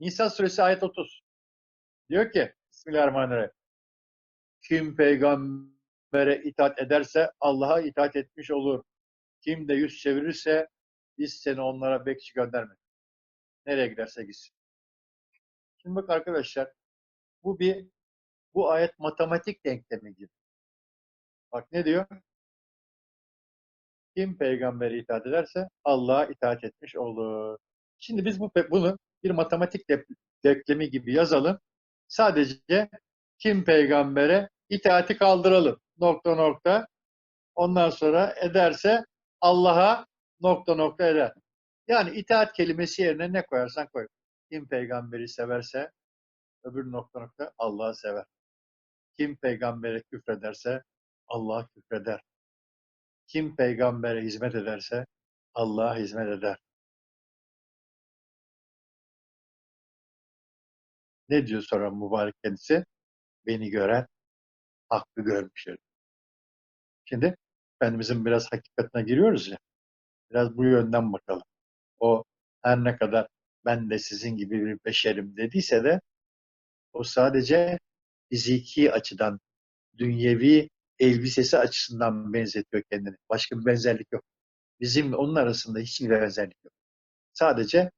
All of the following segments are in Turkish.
Nisa suresi ayet 30. Diyor ki Bismillahirrahmanirrahim. Kim peygambere itaat ederse Allah'a itaat etmiş olur. Kim de yüz çevirirse biz seni onlara bekçi göndermedik. Nereye giderse gitsin. Şimdi bak arkadaşlar bu bir bu ayet matematik denklemi gibi. Bak ne diyor? Kim peygambere itaat ederse Allah'a itaat etmiş olur. Şimdi biz bu bunu bir matematik de- denklemi gibi yazalım. Sadece kim peygambere itaati kaldıralım. Nokta nokta. Ondan sonra ederse Allah'a nokta nokta eder. Yani itaat kelimesi yerine ne koyarsan koy. Kim peygamberi severse öbür nokta nokta Allah'ı sever. Kim peygambere küfrederse Allah'a küfreder. Kim peygambere hizmet ederse Allah'a hizmet eder. Ne diyor sonra mübarek kendisi? Beni gören hakkı görmüştür. Şimdi Efendimizin biraz hakikatine giriyoruz ya. Biraz bu yönden bakalım. O her ne kadar ben de sizin gibi bir beşerim dediyse de o sadece fiziki açıdan, dünyevi elbisesi açısından benzetiyor kendini. Başka bir benzerlik yok. Bizim onun arasında hiçbir benzerlik yok. Sadece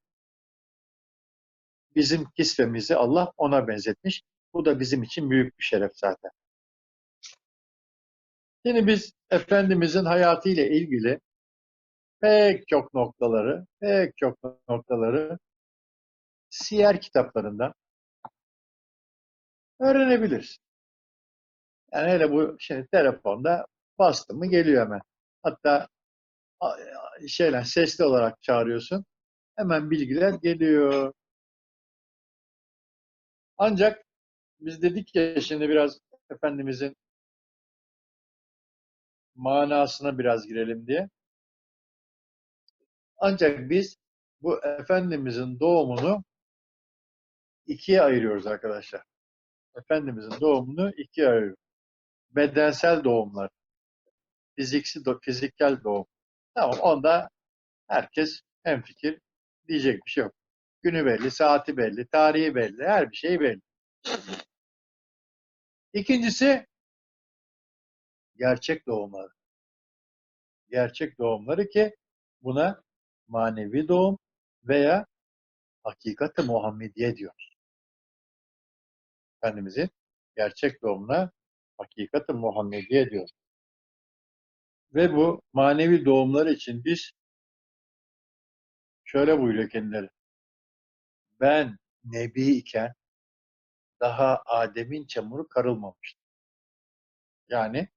bizim kisvemizi Allah ona benzetmiş. Bu da bizim için büyük bir şeref zaten. Şimdi biz Efendimizin hayatıyla ilgili pek çok noktaları, pek çok noktaları siyer kitaplarında öğrenebiliriz. Yani hele bu şimdi telefonda bastım mı geliyor hemen. Hatta şeyler sesli olarak çağırıyorsun. Hemen bilgiler geliyor. Ancak biz dedik ya şimdi biraz Efendimizin manasına biraz girelim diye. Ancak biz bu Efendimizin doğumunu ikiye ayırıyoruz arkadaşlar. Efendimizin doğumunu ikiye ayırıyoruz. Bedensel doğumlar, fiziksi, fiziksel doğum. Tamam onda herkes hemfikir diyecek bir şey yok. Günü belli, saati belli, tarihi belli, her bir şey belli. İkincisi gerçek doğumları. Gerçek doğumları ki buna manevi doğum veya hakikati Muhammediye diyoruz. Efendimizin gerçek doğumuna hakikati Muhammediye diyoruz. Ve bu manevi doğumlar için biz şöyle buyuruyor kendileri. Ben Nebi iken daha Adem'in çamuru karılmamıştı. Yani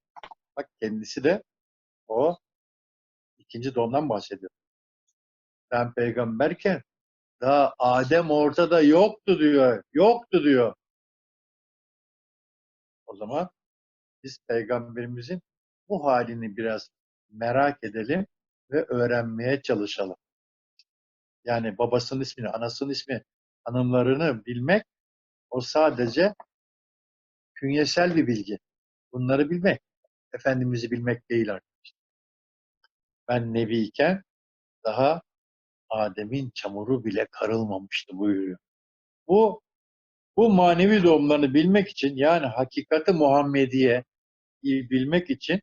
bak kendisi de o ikinci doğumdan bahsediyor. Ben peygamberken daha Adem ortada yoktu diyor. Yoktu diyor. O zaman biz peygamberimizin bu halini biraz merak edelim ve öğrenmeye çalışalım. Yani babasının ismini, anasının ismi, hanımlarını bilmek o sadece künyesel bir bilgi. Bunları bilmek, Efendimiz'i bilmek değil arkadaşlar. Ben Nebiyken daha Adem'in çamuru bile karılmamıştı buyuruyor. Bu bu manevi doğumlarını bilmek için yani hakikati Muhammediye bilmek için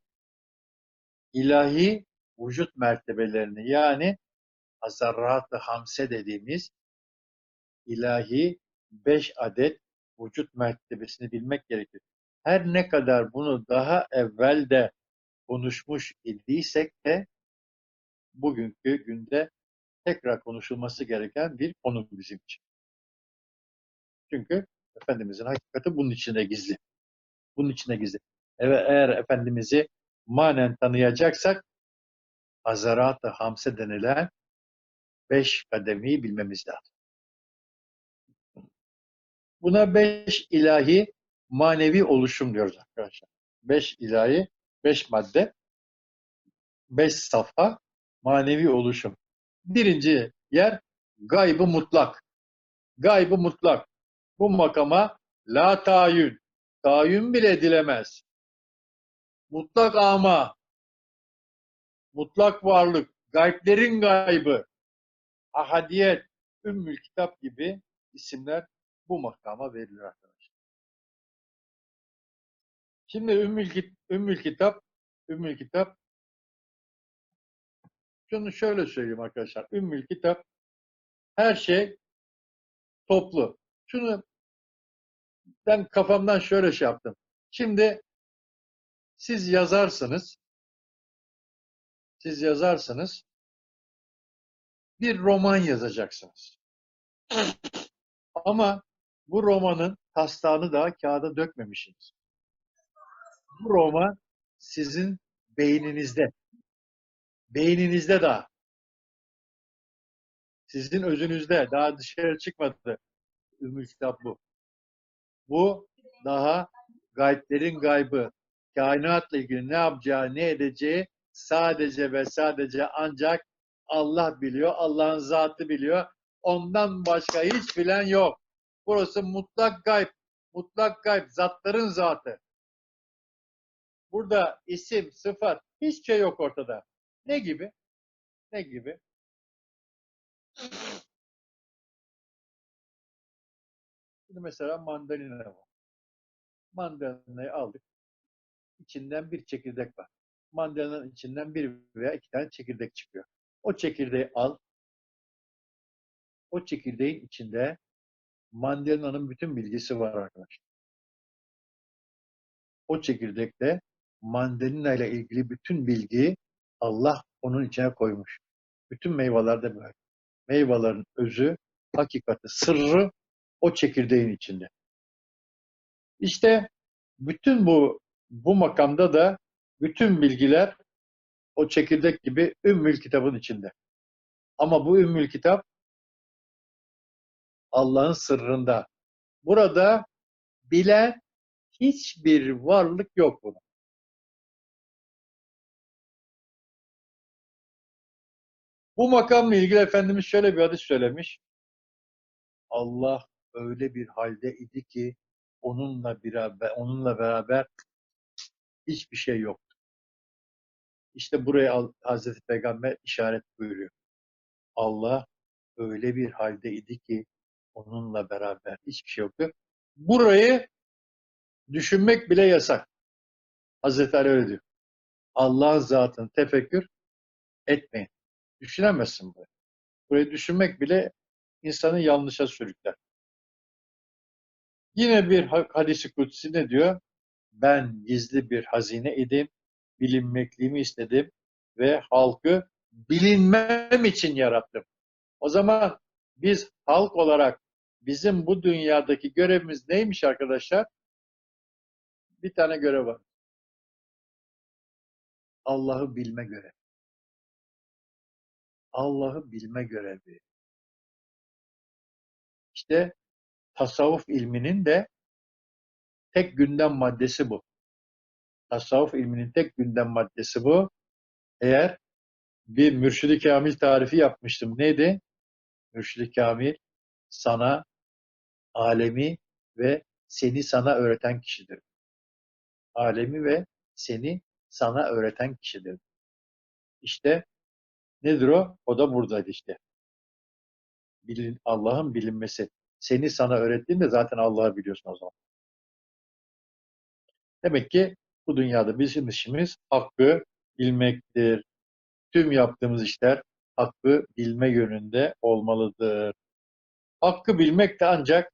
ilahi vücut mertebelerini yani Hazarrat-ı Hamse dediğimiz ilahi beş adet vücut mertebesini bilmek gerekir. Her ne kadar bunu daha evvel de konuşmuş idiysek de bugünkü günde tekrar konuşulması gereken bir konu bizim için. Çünkü Efendimizin hakikati bunun içinde gizli. Bunun içinde gizli. Evet, eğer Efendimiz'i manen tanıyacaksak Hazarat-ı Hamse denilen beş kademiyi bilmemiz lazım. Buna beş ilahi manevi oluşum diyoruz arkadaşlar. Beş ilahi, beş madde, beş safha manevi oluşum. Birinci yer gaybı mutlak. Gaybı mutlak. Bu makama la tayin, tayin bile edilemez. Mutlak ama, mutlak varlık, gayblerin gaybı, ahadiyet, ümmül kitap gibi isimler bu makama veriliyor arkadaşlar. Şimdi Ümmül, Ümmül Kitap Ümmül Kitap şunu şöyle söyleyeyim arkadaşlar. Ümmül Kitap her şey toplu. Şunu ben kafamdan şöyle şey yaptım. Şimdi siz yazarsınız siz yazarsınız bir roman yazacaksınız. Ama bu romanın taslağını daha kağıda dökmemişsiniz. Bu roman sizin beyninizde. Beyninizde daha. Sizin özünüzde. Daha dışarı çıkmadı. Ümmül kitap bu. Bu daha gayblerin gaybı. Kainatla ilgili ne yapacağı, ne edeceği sadece ve sadece ancak Allah biliyor. Allah'ın zatı biliyor. Ondan başka hiç bilen yok. Burası mutlak gayb. Mutlak gayb. Zatların zatı. Burada isim, sıfat hiç şey yok ortada. Ne gibi? Ne gibi? Şimdi mesela mandalina var. Mandalinayı aldık. İçinden bir çekirdek var. Mandalinanın içinden bir veya iki tane çekirdek çıkıyor. O çekirdeği al. O çekirdeğin içinde mandalinanın bütün bilgisi var arkadaşlar. O çekirdekte mandalina ile ilgili bütün bilgiyi Allah onun içine koymuş. Bütün meyvelerde böyle. Meyvelerin özü, hakikati, sırrı o çekirdeğin içinde. İşte bütün bu bu makamda da bütün bilgiler o çekirdek gibi Ümmül Kitab'ın içinde. Ama bu Ümmül Kitap Allah'ın sırrında. Burada bilen hiçbir varlık yok bunun. Bu makamla ilgili Efendimiz şöyle bir hadis söylemiş. Allah öyle bir halde idi ki onunla beraber, onunla beraber hiçbir şey yoktu. İşte buraya Hazreti Peygamber işaret buyuruyor. Allah öyle bir halde idi ki onunla beraber hiçbir şey yoktu. Burayı düşünmek bile yasak. Hazreti Ali öyle diyor. Allah'ın zatını tefekkür etmeyin. Düşünemezsin burayı. Burayı düşünmek bile insanı yanlışa sürükler. Yine bir ha- hadisi kutsi ne diyor? Ben gizli bir hazine idim, bilinmekliğimi istedim ve halkı bilinmem için yarattım. O zaman biz halk olarak bizim bu dünyadaki görevimiz neymiş arkadaşlar? Bir tane görev var. Allah'ı bilme görevi. Allah'ı bilme görevi. İşte tasavvuf ilminin de tek gündem maddesi bu. Tasavvuf ilminin tek gündem maddesi bu. Eğer bir mürşidi kamil tarifi yapmıştım. Neydi? Mürşidi kamil sana alemi ve seni sana öğreten kişidir. Alemi ve seni sana öğreten kişidir. İşte nedir o? O da buradaydı işte. Bilin, Allah'ın bilinmesi. Seni sana öğrettiğinde zaten Allah'ı biliyorsun o zaman. Demek ki bu dünyada bizim işimiz hakkı bilmektir. Tüm yaptığımız işler hakkı bilme yönünde olmalıdır. Hakkı bilmek de ancak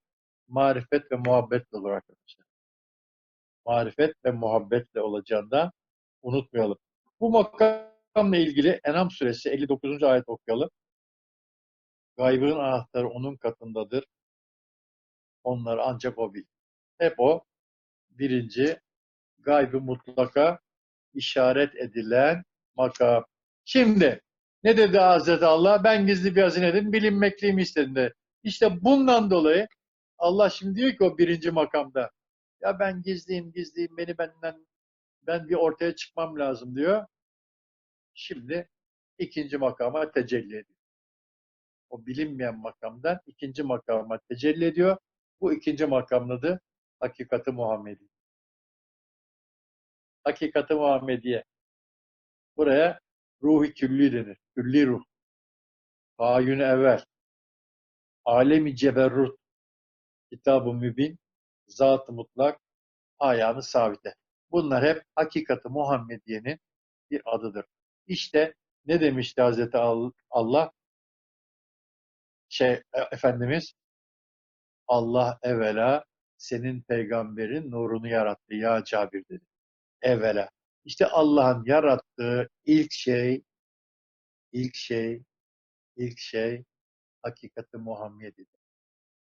marifet ve muhabbetle olur arkadaşlar. Marifet ve muhabbetle olacağından unutmayalım. Bu makamla ilgili Enam suresi 59. ayet okuyalım. Gaybın anahtarı onun katındadır. Onları ancak o bilir. Hep o birinci gaybı mutlaka işaret edilen makam. Şimdi ne dedi Hazreti Allah? Ben gizli bir hazinedim, bilinmekliğimi istedim de. İşte bundan dolayı Allah şimdi diyor ki o birinci makamda ya ben gizliyim gizliyim beni benden ben bir ortaya çıkmam lazım diyor. Şimdi ikinci makama tecelli ediyor. O bilinmeyen makamdan ikinci makama tecelli ediyor. Bu ikinci makamın adı Hakikati Muhammedi. Hakikati Muhammediye. Buraya ruhi külli denir. Külli ruh. Ayün evvel. Alemi ceberrut. kitab-ı mübin, zat-ı mutlak, ayağını sabite. Bunlar hep hakikati Muhammediye'nin bir adıdır. İşte ne demişti Hazreti Al- Allah? Şey, e- Efendimiz, Allah evvela senin peygamberin nurunu yarattı ya Cabir dedi. Evvela. İşte Allah'ın yarattığı ilk şey, ilk şey, ilk şey hakikati Muhammediye'dir.